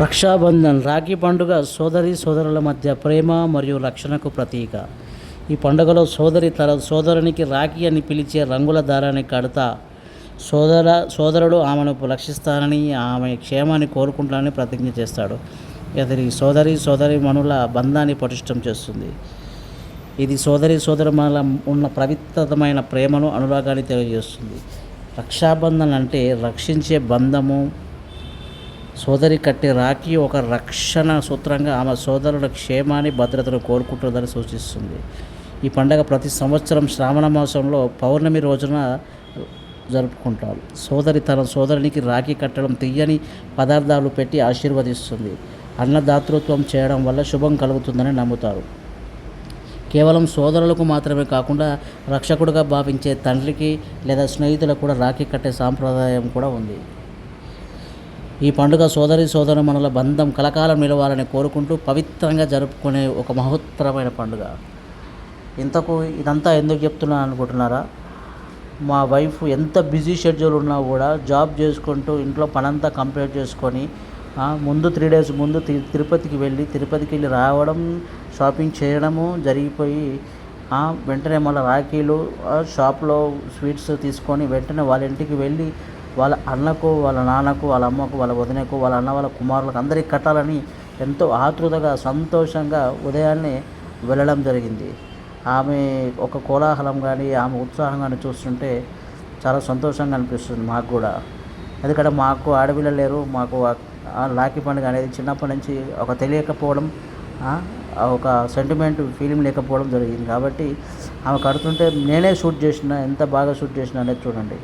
రక్షాబంధన్ రాఖీ పండుగ సోదరి సోదరుల మధ్య ప్రేమ మరియు రక్షణకు ప్రతీక. ఈ పండుగలో సోదరి తన సోదరునికి రాఖీ అని పిలిచే రంగుల దారాన్ని కడతా సోదర సోదరుడు ఆమెను రక్షిస్తానని ఆమె క్షేమాన్ని కోరుకుంటానని ప్రతిజ్ఞ చేస్తాడు. ఇతని సోదరి సోదరి మనుల బంధాన్ని పటిష్టం చేస్తుంది. ఇది సోదరి సోదరుల ఉన్న పవిత్రమైన ప్రేమను అనురాగాన్ని తెలియజేస్తుంది. రక్షాబంధన్ అంటే రక్షించే బంధము సోదరి కట్టే రాఖీ ఒక రక్షణ సూత్రంగా ఆమె సోదరుల క్షేమాన్ని భద్రతను కోరుకుంటుందని సూచిస్తుంది. ఈ పండగ ప్రతి సంవత్సరం శ్రావణ మాసంలో పౌర్ణమి రోజున జరుపుకుంటారు. సోదరి తన సోదరునికి రాఖీ కట్టడం తీయని పదార్థాలు పెట్టి ఆశీర్వదిస్తుంది. అన్నదాతృత్వం చేయడం వల్ల శుభం కలుగుతుందని నమ్ముతారు. కేవలం సోదరులకు మాత్రమే కాకుండా రక్షకుడుగా భావించే తండ్రికి లేదా స్నేహితులకు కూడా రాఖీ కట్టే సాంప్రదాయం కూడా ఉంది. ఈ పండుగ సోదరి సోదరుమణుల బంధం కలకాలం నిలవాలని కోరుకుంటూ పవిత్రంగా జరుపుకునే ఒక మహోత్తరమైన పండుగ. ఇంతకు ఇదంతా ఎందుకు చెప్తున్నాను అనుకుంటున్నారా? మా వైఫ్ ఎంత బిజీ షెడ్యూల్ ఉన్నా కూడా జాబ్ చేసుకుంటూ ఇంట్లో పనంతా కంప్లీట్ చేసుకొని ముందు త్రీ డేస్ ముందు తి- తిరుపతికి వెళ్ళి తిరుపతికి వెళ్ళి రావడం షాపింగ్ చేయడము జరిగిపోయి వెంటనే మళ్ళీ రాఖీలు షాప్లో స్వీట్స్ తీసుకొని వెంటనే వాళ్ళ ఇంటికి వెళ్ళి వాళ్ళ అన్నకు వాళ్ళ నాన్నకు వాళ్ళ అమ్మకు వాళ్ళ వదినకు వాళ్ళ అన్న వాళ్ళ కుమారులకు అందరికీ కట్టాలని ఎంతో ఆతృతగా సంతోషంగా ఉదయాన్నే వెళ్ళడం జరిగింది. ఆమె ఒక కోలాహలం కానీ ఆమె ఉత్సాహం కానీ చూస్తుంటే చాలా సంతోషంగా అనిపిస్తుంది మాకు కూడా. ఎందుకంటే మాకు ఆడపిల్లలు లేరు మాకు ఆ- పండుగ అనేది చిన్నప్పటి నుంచి ఒక తెలియకపోవడం ఒక సెంటిమెంట్ ఫీలింగ్ లేకపోవడం జరిగింది. కాబట్టి ఆమె కడుతుంటే నేనే షూట్ చేసిన ఎంత బాగా షూట్ చేసిన అనేది చూడండి.